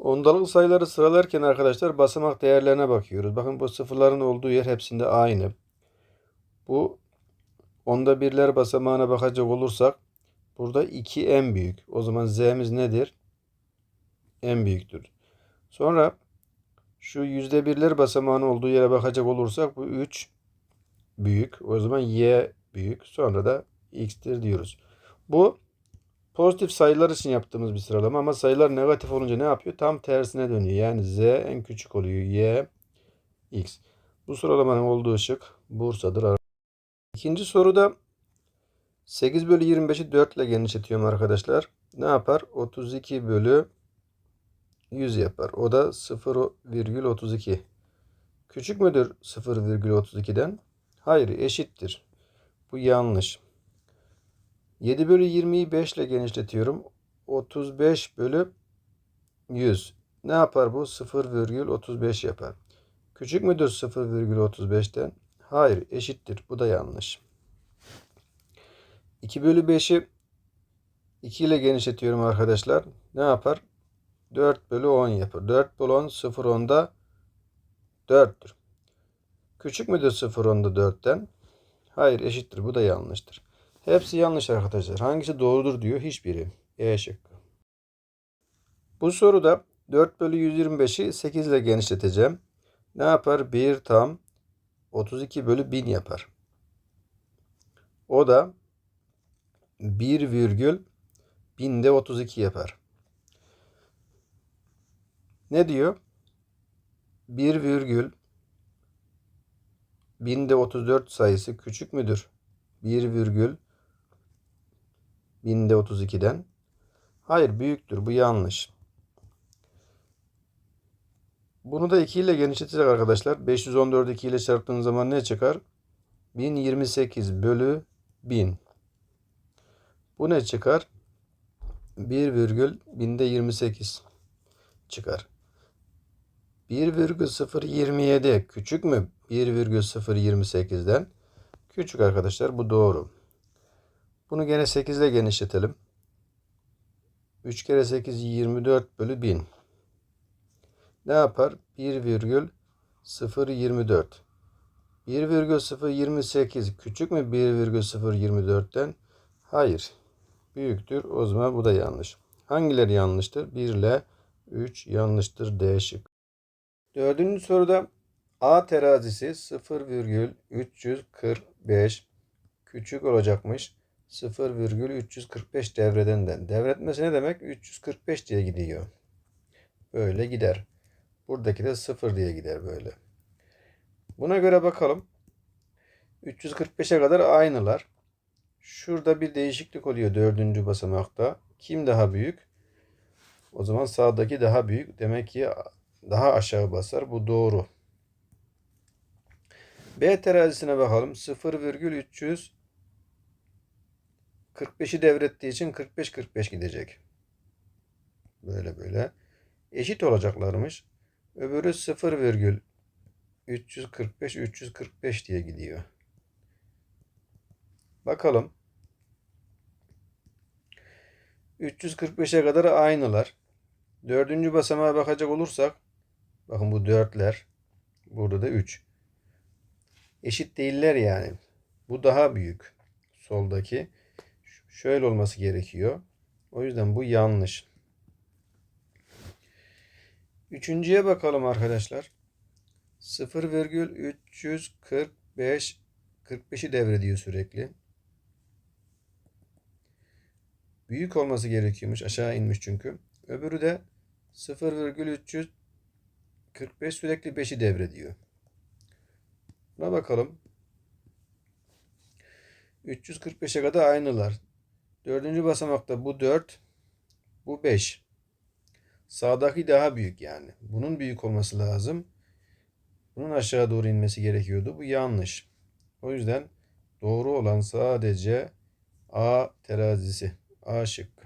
Ondalık sayıları sıralarken arkadaşlar basamak değerlerine bakıyoruz. Bakın bu sıfırların olduğu yer hepsinde aynı. Bu onda birler basamağına bakacak olursak burada 2 en büyük. O zaman z'miz nedir? En büyüktür. Sonra şu yüzde birler basamağının olduğu yere bakacak olursak bu 3 büyük. O zaman y büyük. Sonra da x'tir diyoruz. Bu pozitif sayılar için yaptığımız bir sıralama ama sayılar negatif olunca ne yapıyor? Tam tersine dönüyor. Yani z en küçük oluyor. y x. Bu sıralamanın olduğu şık Bursa'dır. İkinci soruda 8 bölü 25'i 4 ile genişletiyorum arkadaşlar. Ne yapar? 32 bölü 100 yapar. O da 0,32. Küçük müdür 0,32'den? Hayır eşittir. Bu yanlış. 7 bölü 20'yi 5 ile genişletiyorum. 35 bölü 100. Ne yapar bu? 0,35 yapar. Küçük müdür 0,35'ten? Hayır eşittir. Bu da yanlış. 2 bölü 5'i 2 ile genişletiyorum arkadaşlar. Ne yapar? 4 bölü 10 yapar. 4 bölü 10 0 10'da 4'tür. Küçük müdür 0 10'da 4'ten? Hayır eşittir. Bu da yanlıştır. Hepsi yanlış arkadaşlar. Hangisi doğrudur diyor. Hiçbiri. E şıkkı. Bu soruda 4 bölü 125'i 8 ile genişleteceğim. Ne yapar? 1 tam 32 bölü 1000 yapar. O da 1 virgül binde 32 yapar. Ne diyor? 1 virgül binde 34 sayısı küçük müdür? 1 virgül binde 32'den. Hayır büyüktür. Bu yanlış. Bunu da 2 ile genişletecek arkadaşlar. 514'ü 2 ile çarptığınız zaman ne çıkar? 1028 bölü 1000. Bu ne çıkar? 1 virgül binde 28 çıkar. 1,027 küçük mü? 1,028'den küçük arkadaşlar. Bu doğru. Bunu gene 8 ile genişletelim. 3 kere 8 24 bölü 1000. Ne yapar? 1,024. 1,028 küçük mü 1,024'ten? Hayır. Büyüktür. O zaman bu da yanlış. Hangileri yanlıştır? 1 ile 3 yanlıştır. D şık. Dördüncü soruda A terazisi 0,345 küçük olacakmış. 0,345 devredenden. Devretmesi ne demek? 345 diye gidiyor. Böyle gider. Buradaki de 0 diye gider böyle. Buna göre bakalım. 345'e kadar aynılar. Şurada bir değişiklik oluyor dördüncü basamakta. Kim daha büyük? O zaman sağdaki daha büyük. Demek ki daha aşağı basar. Bu doğru. B terazisine bakalım. 0,345'i devrettiği için 45-45 gidecek. Böyle böyle. Eşit olacaklarmış. Öbürü 0,345-345 diye gidiyor. Bakalım. 345'e kadar aynılar. Dördüncü basamağa bakacak olursak bakın bu dörtler burada da 3. Eşit değiller yani. Bu daha büyük. Soldaki. Şöyle olması gerekiyor. O yüzden bu yanlış. Üçüncüye bakalım arkadaşlar. 0,345 45'i devrediyor sürekli. Büyük olması gerekiyormuş. Aşağı inmiş çünkü. Öbürü de 0,345 sürekli 5'i devrediyor. Buna bakalım. 345'e kadar aynılar. Dördüncü basamakta bu 4, bu 5. Sağdaki daha büyük yani. Bunun büyük olması lazım. Bunun aşağı doğru inmesi gerekiyordu. Bu yanlış. O yüzden doğru olan sadece A terazisi. A şıkkı.